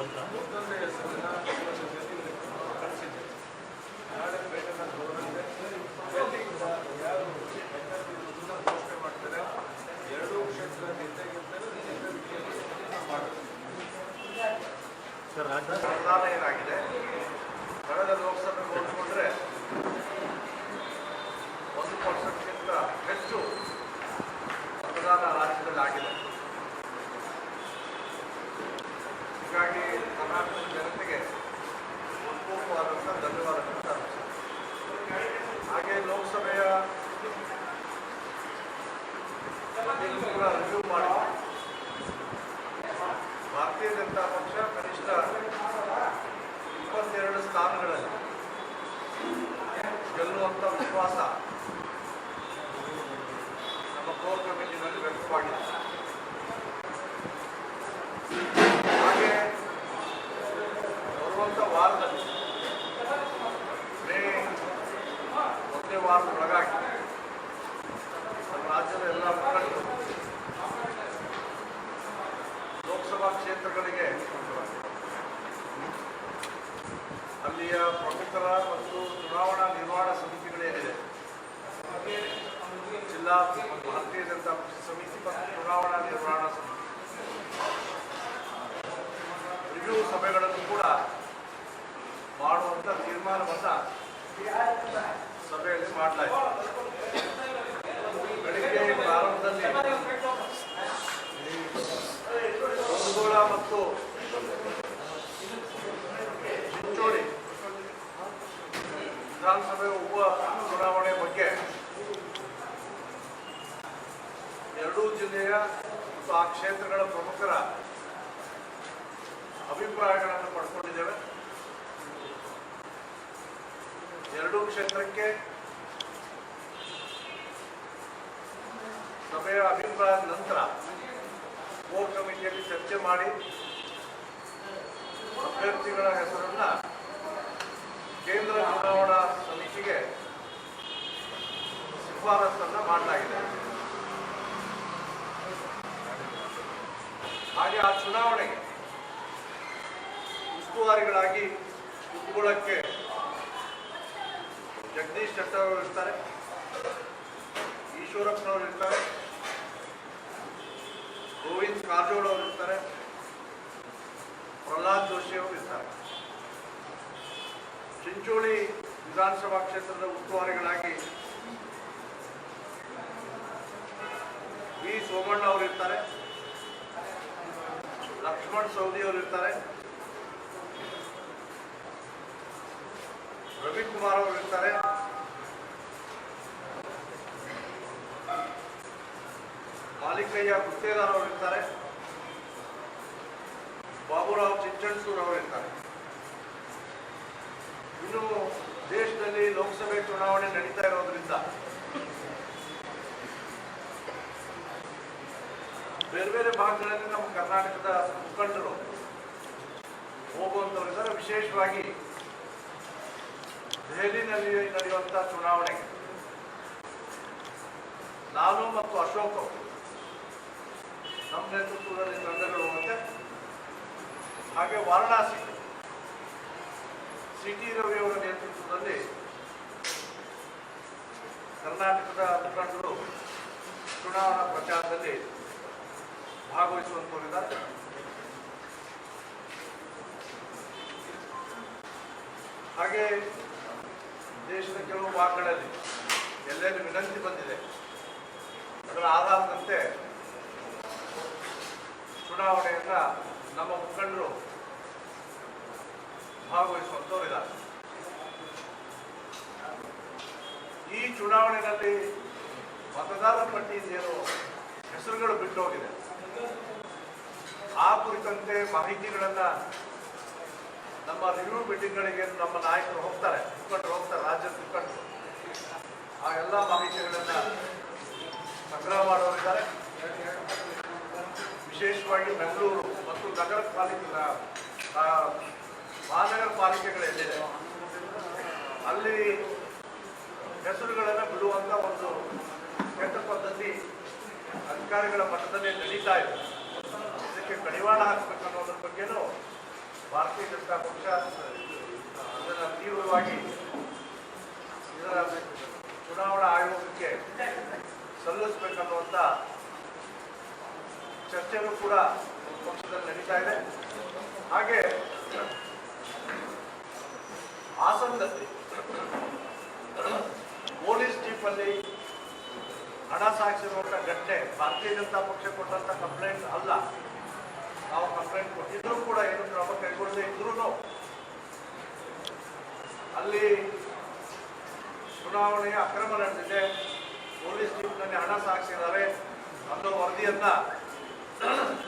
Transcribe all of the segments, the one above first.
Obrigado. ಕೂಡ review ಮಾಡಿ ಭಾರತೀಯ ಜನತಾ ಪಕ್ಷ ಕನಿಷ್ಠ ಇಪ್ಪತ್ತೆರಡು ಸ್ಥಾನಗಳಲ್ಲಿ ಗೆಲ್ಲುವಂಥ ವಿಶ್ವಾಸ ನಮ್ಮ ಕೋರ್ ಕಮಿಟಿನಲ್ಲಿ ವ್ಯಕ್ತವಾಗಿದೆ ಜಿಲ್ಲಾ ಭಾರತೀಯ ಜನತಾ ಪಕ್ಷ ಸಮಿತಿ ಮತ್ತು ಚುನಾವಣಾ ನಿರ್ವಹಣಾ ಸಮಿತಿ. ರಿವ್ಯೂ ಸಭೆಗಳನ್ನು ಕೂಡ ಮಾಡುವಂಥ ತೀರ್ಮಾನವನ್ನು ಸಭೆಯಲ್ಲಿ ಮಾಡಲಾಯಿತು. ಬೆಳಿಗ್ಗೆ ಪ್ರಾರಂಭದಲ್ಲಿ ಕುಂದಗೋಳ ಮತ್ತು ಚಿಂಚೋಳಿ ವಿಧಾನಸಭೆ ಉಪ ಚುನಾವಣೆ ಬಗ್ಗೆ ಎರಡೂ ಜಿಲ್ಲೆಯ ಮತ್ತು ಆ ಕ್ಷೇತ್ರಗಳ ಪ್ರಮುಖರ ಅಭಿಪ್ರಾಯಗಳನ್ನು ಪಡ್ಕೊಂಡಿದ್ದೇವೆ. ಎರಡೂ ಕ್ಷೇತ್ರಕ್ಕೆ ಸಭೆಯ ಅಭಿಪ್ರಾಯದ ನಂತರ ಕೋರ್ ಕಮಿಟಿಯಲ್ಲಿ ಚರ್ಚೆ ಮಾಡಿ ಅಭ್ಯರ್ಥಿಗಳ ಹೆಸರನ್ನ ಕೇಂದ್ರ ಚುನಾವಣಾ ಸಮಿತಿಗೆ ಶಿಫಾರಸನ್ನು ಮಾಡಲಾಗಿದೆ. ಹಾಗೆ ಆ ಚುನಾವಣೆಗೆ ಉಸ್ತುವಾರಿಗಳಾಗಿ ಕುತ್ಕೊಳ್ಳಕ್ಕೆ ಜಗದೀಶ್ ಶೆಟ್ಟರ್ ಅವರು ಇರ್ತಾರೆ ಈಶ್ವರಪ್ಪನವರು ಇರ್ತಾರೆ, ಗೋವಿಂದ್ ಕಾರಜೋಳ ಅವರು ಇರ್ತಾರೆ, ಪ್ರಹ್ಲಾದ್ ಜೋಶಿ ಅವರು ಇರ್ತಾರೆ. ಚಿಂಚೋಳಿ ವಿಧಾನಸಭಾ ಕ್ಷೇತ್ರದ ಉಸ್ತುವಾರಿಗಳಾಗಿ ವಿ ಸೋಮಣ್ಣ ಅವರು ಇರ್ತಾರೆ. ಲಕ್ಷ್ಮಣ್ ಸೌದಿ ಅವರು ಇರ್ತಾರೆ ರವಿಕುಮಾರ್ ಅವರು ಇರ್ತಾರೆ ಮಾಲಿಕಯ್ಯ ಗುತ್ತೇದಾರ್ ಅವರು ಇರ್ತಾರೆ ಬಾಬುರಾವ್ ಚಿಂಚಣಸೂರ್ ಅವರು ಇರ್ತಾರೆ ಇನ್ನು ದೇಶದಲ್ಲಿ ಲೋಕಸಭೆ ಚುನಾವಣೆ ನಡೀತಾ ಇರೋದ್ರಿಂದ ಬೇರೆ ಬೇರೆ ಭಾಗಗಳಲ್ಲಿ ನಮ್ಮ ಕರ್ನಾಟಕದ ಮುಖಂಡರು ಹೋಗುವಂಥವರಿದ್ದಾರೆ ವಿಶೇಷವಾಗಿ ದೆಹಲಿನಲ್ಲಿ ನಡೆಯುವಂಥ ಚುನಾವಣೆ. ನಾನು ಮತ್ತು ಅಶೋಕ್ ನಮ್ಮ ನೇತೃತ್ವದಲ್ಲಿ ತಂಡಗಳು ಹೋಗುತ್ತೆ. ಹಾಗೆ ವಾರಣಾಸಿ ಸಿ ಟಿ ರವಿ ಅವರ ನೇತೃತ್ವದಲ್ಲಿ ಕರ್ನಾಟಕದ ಮುಖಂಡರು ಚುನಾವಣಾ ಪ್ರಚಾರದಲ್ಲಿ ಭಾಗವಹಿಸುವಂತವರಿದ್ದಾರೆ ಹಾಗೆ ದೇಶದ ಕೆಲವು ಭಾಗಗಳಲ್ಲಿ ಎಲ್ಲೆಲ್ಲಿ ವಿನಂತಿ ಬಂದಿದೆ, ಅದರ ಆಧಾರದಂತೆ ಚುನಾವಣೆಯನ್ನ ನಮ್ಮ ಮುಖಂಡರು ಭಾಗವಹಿಸುವಂತವರಿದ್ದಾರೆ ಈ ಚುನಾವಣೆಯಲ್ಲಿ ಮತದಾರರ ಪಟ್ಟಿಯಿಂದ ಏನು ಹೆಸರುಗಳು ಬಿಟ್ಟು ಹೋಗಿದೆ ಆ ಕುರಿತಂತೆ ಮಾಹಿತಿಗಳನ್ನ ನಮ್ಮ ರಿವ್ಯೂ ಮೀಟಿಂಗ್ಗಳಿಗೆ ನಮ್ಮ ನಾಯಕರು ಹೋಗ್ತಾರೆ, ಮುಖಂಡರು ಹೋಗ್ತಾರೆ, ರಾಜ್ಯದ ಮುಖಂಡರು. ಆ ಎಲ್ಲ ಮಾಹಿತಿಗಳನ್ನ ಸಂಗ್ರಹ ಮಾಡೋರಿದ್ದಾರೆ ವಿಶೇಷವಾಗಿ ಬೆಂಗಳೂರು ಮತ್ತು ನಗರ ಪಾಲಿಕೆ ಮಹಾನಗರ ಪಾಲಿಕೆಗಳೆಲ್ಲಿದೆ ಅಲ್ಲಿ ಹೆಸರುಗಳನ್ನು ಬಿಡುವಂತ ಒಂದು ಕೆಟ್ಟ ಪದ್ಧತಿ ಅಧಿಕಾರಿಗಳ ಮಟ್ಟದಲ್ಲಿ ನಡೀತಾ ಇದೆ. ಇದಕ್ಕೆ ಕಡಿವಾಣ ಹಾಕಬೇಕು ಅನ್ನೋದ್ರ ಬಗ್ಗೆನೂ ಭಾರತೀಯ ಜನತಾ ಪಕ್ಷ ಅದನ್ನು ತೀವ್ರವಾಗಿ ಇದರ ಚುನಾವಣಾ ಆಯೋಗಕ್ಕೆ ಸಲ್ಲಿಸಬೇಕನ್ನುವಂಥ ಚರ್ಚೆನೂ ಕೂಡ ಪಕ್ಷದಲ್ಲಿ ನಡೀತಾ ಇದೆ. ಹಾಗೆ ಹಾಸನದಲ್ಲಿ ಪೊಲೀಸ್ ಜೀಪಲ್ಲಿ ಹಣ ಸಾಗಿಸಿರುವಂಥ ಘಟನೆ ಭಾರತೀಯ ಜನತಾ ಪಕ್ಷ ಕೊಟ್ಟಂಥ ಕಂಪ್ಲೇಂಟ್ ಅಲ್ಲ. ನಾವು ಕಂಪ್ಲೇಂಟ್ ಕೊಟ್ಟಿದ್ರು ಕೂಡ ಏನು ಕ್ರಮ ಕೈಗೊಳ್ಳದೆ ಇದ್ರೂ ಅಲ್ಲಿ ಚುನಾವಣೆಯ ಅಕ್ರಮ ನಡೆದಿದೆ. ಪೊಲೀಸ್ ಜೀಪ್ನಲ್ಲಿ ಹಣ ಸಾಗಿಸಿದ್ದಾರೆ. ಅನ್ನೋ ವರದಿಯನ್ನ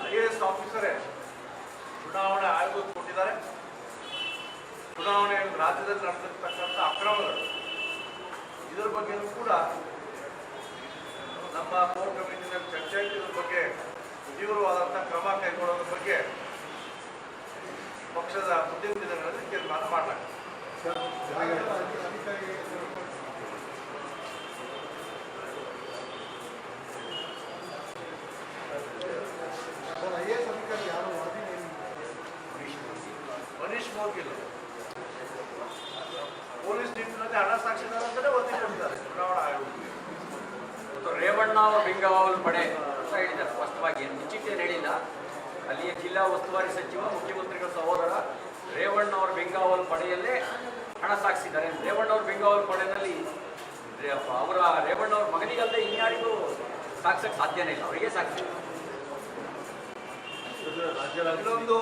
ಐ ಎ ಎಸ್ ಆಫೀಸರೇ ಚುನಾವಣೆ ಆಯೋಗಕ್ಕೆ ಕೊಟ್ಟಿದ್ದಾರೆ ಚುನಾವಣೆ ರಾಜ್ಯದಲ್ಲಿ ನಡೆದಿರ್ತಕ್ಕಂಥ ಅಕ್ರಮಗಳು, ಇದರ ಬಗ್ಗೆನೂ ಕೂಡ ನಮ್ಮ ಕೋರ್ ಕಮಿಟಿನಲ್ಲಿ ಚರ್ಚೆ ಇದ್ರ ಬಗ್ಗೆ ತೀವ್ರವಾದಂಥ ಕ್ರಮ ಕೈಗೊಳ್ಳೋದ್ರ ಬಗ್ಗೆ ಪಕ್ಷದ ಮುಂದಿನ ದಿನಗಳಲ್ಲಿ ತೀರ್ಮಾನ ಮಾಡಲಾಗಿದೆ ಸರ್ ಐ ಎ ಎಸ್ ಅಧಿಕಾರಿ ಯಾರು ವರದಿ ನೀಡಿ- ಮನೀಶ್ ಮೋಗಿಲ್ ಪೊಲೀಸ್ ನಿಟ್ಟಿನಲ್ಲಿ ಹಣ ಸಾಕ್ಷಿದಾರ ಅಂತಲೇ ಒತ್ತಿ ಕೊಡ್ತಾರೆ ಚುನಾವಣಾ ಆಯೋಗ ಮತ್ತು ರೇವಣ್ಣ ಅವರು ಬೆಂಗಾವಲು ಪಡೆ ಅಂತ ಹೇಳಿದ್ದಾರೆ. ಸ್ಪಷ್ಟವಾಗಿ ಮುಚ್ಚಿಟ್ಟೇನು ಹೇಳಿಲ್ಲ. ಅಲ್ಲಿಯ ಜಿಲ್ಲಾ ಉಸ್ತುವಾರಿ ಸಚಿವ, ಮುಖ್ಯಮಂತ್ರಿಗಳ ಸಹೋದರ ರೇವಣ್ಣ ಅವರ ಬೆಂಗಾವಲು ಪಡೆಯಲ್ಲೇ ಹಣ ಸಾಗಿಸಿದ್ದಾರೆ. ರೇವಣ್ಣ ಅವರ ಬೆಂಗಾವಲು ಪಡೆಯಲ್ಲಿ ಅವರ ರೇವಣ್ಣ ಅವ್ರ ಮಗನಿಗಲ್ಲದೆ ಇನ್ಯಾರಿಗೂ ಸಾಕ್ಸಕ್ಕೆ ಸಾಧ್ಯನೇ ಇಲ್ಲ. ಅವರಿಗೆ ಸಾಕ್ಷಿ ಇನ್ನೊಂದು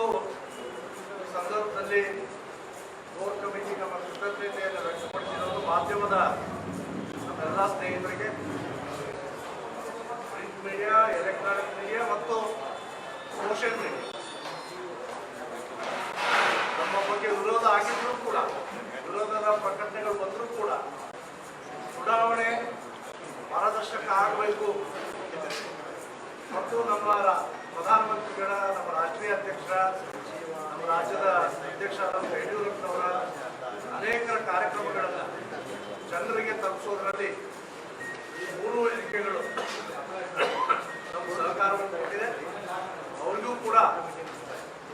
ಸಂದರ್ಭದಲ್ಲಿ ಕೋರ್ ಕಮಿಟಿ ನಮ್ಮ ಕೃತಜ್ಞತೆಯನ್ನು ವ್ಯಕ್ತಪಡಿಸಿರೋದು ಮಾಧ್ಯಮದ ನಮ್ಮೆಲ್ಲ ಸ್ನೇಹಿತರಿಗೆ ಮೀಡಿಯಾ ಎಲೆಕ್ಟ್ರಾನಿಕ್ ಮೀಡಿಯಾ ಮತ್ತು ಸೋಷಿಯಲ್ ಮೀಡಿಯಾ ನಮ್ಮ ಬಗ್ಗೆ ವಿರೋಧ ಆಗಿದ್ರೂ ಕೂಡ, ವಿರೋಧದ ಪ್ರಕಟಣೆಗಳು ಬಂದರೂ ಕೂಡ ಚುನಾವಣೆ ಪಾರದರ್ಶಕ ಆಗಬೇಕು. ಮತ್ತು ನಮ್ಮ ಪ್ರಧಾನಮಂತ್ರಿಗಳ, ನಮ್ಮ ರಾಷ್ಟ್ರೀಯ ಅಧ್ಯಕ್ಷ, ನಮ್ಮ ರಾಜ್ಯದ ಅಧ್ಯಕ್ಷರಾದ ಯಡಿಯೂರಪ್ಪನವರ ಅನೇಕರ ಕಾರ್ಯಕ್ರಮಗಳನ್ನು ಜನರಿಗೆ ತಲುಪಿಸೋದ್ರಲ್ಲಿ ಮೂರು ವೇದಿಕೆಗಳು ನಮ್ಮ ಸಹಕಾರವನ್ನು ಕೊಟ್ಟಿದೆ ಅವರಿಗೂ ಕೂಡ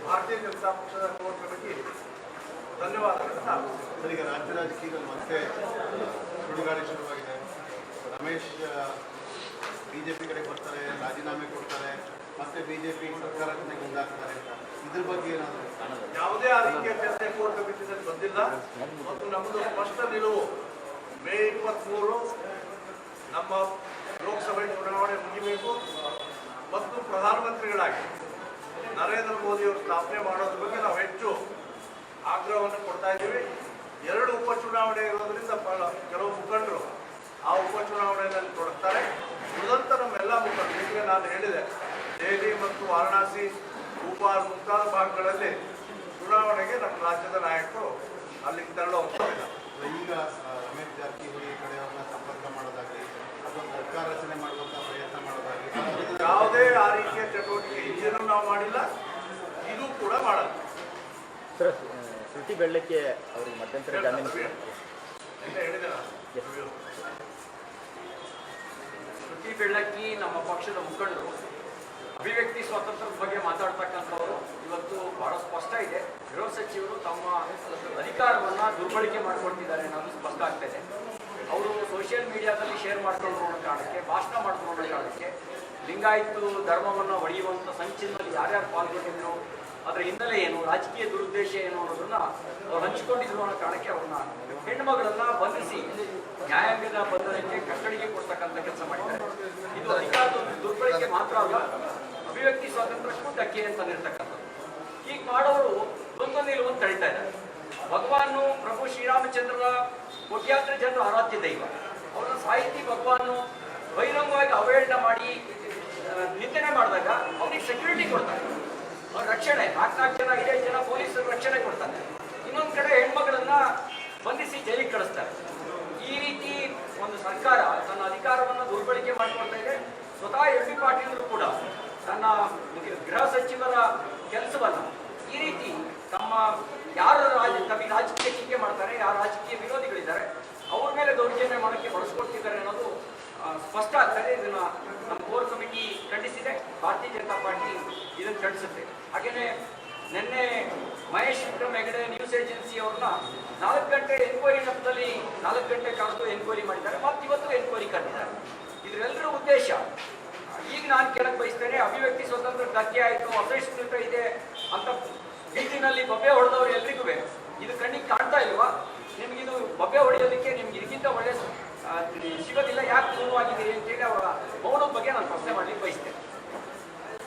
ಭಾರತೀಯ ಜನತಾ ಪಕ್ಷದ ಕೋರ್ ಕಮಿಟಿ ಧನ್ಯವಾದಗಳನ್ನು ಅರ್ಪಿಸುತ್ತೆ. ಸರ್, ಈಗ ರಾಜ್ಯ ರಾಜಕೀಯದಲ್ಲಿ ಮತ್ತೆ ಸುಡುಗಾಡಿ ಶುರುವಾಗಿದೆ. ರಮೇಶ್ ಬಿ ಜೆ ಪಿ ಕಡೆ ಬರ್ತಾರೆ ರಾಜೀನಾಮೆ ಕೊಡ್ತಾರೆ, ಮತ್ತೆ ಪಿ ಸರ್ಕಾರ ಜೊತೆಗೆ ಮುಂದಾಗ್ತಾರೆ ಇದ್ರ ಬಗ್ಗೆ ಏನಾದರೂ ಯಾವುದೇ ಆ ರೀತಿಯ ಚರ್ಚೆ ಕಮಿಟಿನಲ್ಲಿ ಬಂದಿಲ್ಲ. ಮತ್ತು ನಮ್ಮದು ಸ್ಪಷ್ಟ ನಿಲುವು. ಮೇ ಇಪ್ಪತ್ತ್ಮೂರು ನಮ್ಮ ಲೋಕಸಭೆ ಚುನಾವಣೆ ಮುಗಿಬೇಕು. ಮತ್ತು ಪ್ರಧಾನಮಂತ್ರಿಗಳಾಗಿ ನರೇಂದ್ರ ಮೋದಿಯವರು ಸ್ಥಾಪನೆ ಮಾಡೋದ್ರ ಬಗ್ಗೆ ನಾವು ಹೆಚ್ಚು ಆಗ್ರಹವನ್ನು ಕೊಡ್ತಾ ಇದ್ದೀವಿ. ಎರಡು ಉಪಚುನಾವಣೆ ಇರೋದ್ರಿಂದ ಕೆಲವು ಮುಖಂಡರು ಆ ಉಪಚುನಾವಣೆಯಲ್ಲಿ ತೊಡಗ್ತಾರೆ. ಉಳಿದಂತ ನಮ್ಮೆಲ್ಲ ಮುಖಂಡರು ಈಗ ನಾನು ಹೇಳಿದೆ ದೆಹಲಿ ಮತ್ತು ವಾರಣಾಸಿ ಭೂಪಾಲ್ ಮುಂತಾದ ಭಾಗಗಳಲ್ಲಿ ಚುನಾವಣೆಗೆ ನಮ್ಮ ರಾಜ್ಯದ ನಾಯಕರು ಅಲ್ಲಿಗೆ ತೆರಳುವಂಥದ್ದಿಲ್ಲ ಈಗ ರಮೇಶ್ ಜಾರಕಿಹೊಳಿ ಕಡೆಯವ್ರನ್ನ ಸಂಪರ್ಕ ಮಾಡೋದಾಗಲಿ ಅದೊಂದು ಸರ್ಕಾರ ರಚನೆ ಮಾಡುವಂತಹ ಪ್ರಯತ್ನ ಮಾಡೋದಾಗಲಿ ಯಾವುದೇ ಆ ರೀತಿಯ ಚಟುವಟಿಕೆ ಹಿಂದೆನೂ ನಾವು ಮಾಡಿಲ್ಲ ಇದು ಕೂಡ ಮಾಡಲ್ಲ. ಸರ್ ಶ್ರುತಿ ಬೆಳ್ಳಕ್ಕೆ ಅವರಿಗೆ ಮಧ್ಯಂತರ ಜಾಮೀನು. ಶ್ರುತಿ ಬೆಳ್ಳಕ್ಕಿ ನಮ್ಮ ಪಕ್ಷದ ಮುಖಂಡರು ಅಭಿವ್ಯಕ್ತಿ ಸ್ವಾತಂತ್ರ್ಯದ ಬಗ್ಗೆ ಮಾತಾಡ್ತಕ್ಕಂಥವರು ಇವತ್ತು ಬಹಳ ಸ್ಪಷ್ಟ ಇದೆ. ಗೃಹ ಸಚಿವರು ತಮ್ಮ ಅಧಿಕಾರವನ್ನ ದುರ್ಬಳಕೆ ಮಾಡ್ಕೊಳ್ತಿದ್ದಾರೆ ಅನ್ನೋದು ಸ್ಪಷ್ಟ ಆಗ್ತಾ ಇದೆ. ಅವರು ಸೋಷಿಯಲ್ ಮೀಡಿಯಾದಲ್ಲಿ ಶೇರ್ ಮಾಡ್ಕೊಂಡು ನೋಡೋ ಕಾರಣಕ್ಕೆ ಭಾಷಣ ಮಾಡ್ಕೊಂಡು ಕಾರಣಕ್ಕೆ ಲಿಂಗಾಯತು ಧರ್ಮವನ್ನು ಒಡೆಯುವಂಥ ಸಂಚಿನಲ್ಲಿ ಯಾರ್ಯಾರು ಪಾಲ್ಗೊಂಡಿದ್ರು ಅದರ ಹಿನ್ನೆಲೆ ಏನು, ರಾಜಕೀಯ ದುರುದ್ದೇಶ ಏನು ಅನ್ನೋದನ್ನ ಅವ್ರು ಹಂಚಿಕೊಂಡಿದ್ರು ಅನ್ನೋ ಕಾರಣಕ್ಕೆ ಅವ್ರನ್ನ ಹೆಣ್ಮಗಳನ್ನ ಬಂಧಿಸಿ ನ್ಯಾಯಾಂಗದ ಬಂಧನಕ್ಕೆ ಕಟ್ಟಡಿಗೆ ಕೊಡ್ತಕ್ಕಂಥ ಕೆಲಸ ಮಾಡಿದ್ದಾರೆ. ಇದು ಅಧಿಕಾರದ ದುರ್ಬಳಕೆ ಮಾತ್ರ ಅಲ್ಲ, ಅಭಿವ್ಯಕ್ತಿ ಸ್ವಾತಂತ್ರ್ಯಕ್ಕೂ ಧಕ್ಕೆ ಅಂತ ನಿರ್ತಕ್ಕಂಥದ್ದು ಹೀಗೆ ಮಾಡೋರು ಒಂದು ನಿಲುವನ್ನು ತಳಿತಾ ಇದ್ದಾರೆ. ಭಗವಾನು ಪ್ರಭು ಶ್ರೀರಾಮಚಂದ್ರರ ಕೋಟ್ಯಾಂತರ ಜನರು ಆರಾಧ್ಯ ದೈವ. ಅವರ ಸಾಹಿತಿ ಭಗವಾನ್ ಬಹಿರಂಗವಾಗಿ ಅವಹೇಳನ ಮಾಡಿ ನಿಂದನೆ ಮಾಡಿದಾಗ ಅವ್ರಿಗೆ ಸೆಕ್ಯೂರಿಟಿ ಕೊಡ್ತಾರೆ. ರಕ್ಷಣೆ ನಾಲ್ಕು ನಾಲ್ಕು ಜನ ಐದೈದು ಜನ ಪೊಲೀಸರು ರಕ್ಷಣೆ ಕೊಡ್ತಾರೆ. ಇನ್ನೊಂದು ಕಡೆ ಹೆಣ್ಮಗಳನ್ನ ಬಂಧಿಸಿ ಜೈಲಿಗೆ ಕಳಿಸ್ತಾರೆ. ಈ ರೀತಿ ಒಂದು ಸರ್ಕಾರ ತನ್ನ ಅಧಿಕಾರವನ್ನು ದುರ್ಬಳಕೆ ಮಾಡಿಕೊಳ್ತಾ ಇದೆ. ಸ್ವತಃ ಎಂ ಬಿ ಪಾಟೀಲ್ರು ಕೂಡ ತನ್ನ ಗೃಹ ಸಚಿವರ ಕೆಲಸವನ್ನು ಈ ರೀತಿ ತಮ್ಮ ಯಾರ ರಾಜ ತಮಗೆ ರಾಜಕೀಯ ಟೀಕೆ ಮಾಡ್ತಾರೆ, ಯಾರು ರಾಜಕೀಯ ವಿರೋಧಿಗಳಿದ್ದಾರೆ, ಅವ್ರ ಮೇಲೆ ದೌರ್ಜನ್ಯ ಮಾಡೋಕ್ಕೆ ಬಳಸ್ಕೊಡ್ತಿದ್ದಾರೆ ಅನ್ನೋದು ಸ್ಪಷ್ಟ ಆಗ್ತದೆ ಇದನ್ನ ನಮ್ಮ ಕೋರ್ ಕಮಿಟಿ ಖಂಡಿಸಿದೆ. ಭಾರತೀಯ ಜನತಾ ಪಾರ್ಟಿ ಇದನ್ನು ಖಂಡಿಸುತ್ತೆ ಹಾಗೆಯೇ ನಿನ್ನೆ ಮಹೇಶ್ ವಿಕ್ರಮ್ ಹೆಗಡೆ ನ್ಯೂಸ್ ಏಜೆನ್ಸಿ ಅವ್ರನ್ನ ನಾಲ್ಕು ಗಂಟೆ ಎನ್ಕ್ವೈರಿ ನೆಪದಲ್ಲಿ ನಾಲ್ಕು ಗಂಟೆ ಕಳೆದು ಎನ್ಕ್ವೈರಿ ಮಾಡಿದ್ದಾರೆ. ಮತ್ತು ಇವತ್ತು ಎನ್ಕ್ವೈರಿ ಕರೆದಿದ್ದಾರೆ ಇದರೆಲ್ಲರ ಉದ್ದೇಶ, ಈಗ ನಾನು ಕೇಳಕ್ ಬಯಸ್ತೇನೆ, ಅಭಿವ್ಯಕ್ತಿ ಸ್ವತಂತ್ರ ಧಕ್ಕೆ ಆಯಿತು, ಅಸಹಿಷ್ಣುತ ಇದೆ ಅಂತ ಬೀದಿನಲ್ಲಿ ಬಬ್ಬೆ ಹೊಡೆದವ್ರು ಎಲ್ರಿಗೂ ಇದು ಕಣ್ಣಿಗೆ ಕಾಣ್ತಾ ಇಲ್ವಾ? ನಿಮ್ಗಿದು ಬಬ್ಬೆ ಹೊಡೆಯೋದಕ್ಕೆ ನಿಮ್ಗೆ ಇದಕ್ಕಿಂತ ಒಳ್ಳೆ ಸಿಗೋದಿಲ್ಲ. ಯಾಕೆ ದೂರವಾಗಿದ್ದೀರಿ ಅಂತೇಳಿ ಅವರ ಮೌನದ ಬಗ್ಗೆ ನಾನು ಪ್ರಶ್ನೆ ಮಾಡ್ಲಿಕ್ಕೆ ಬಯಸ್ತೇನೆ.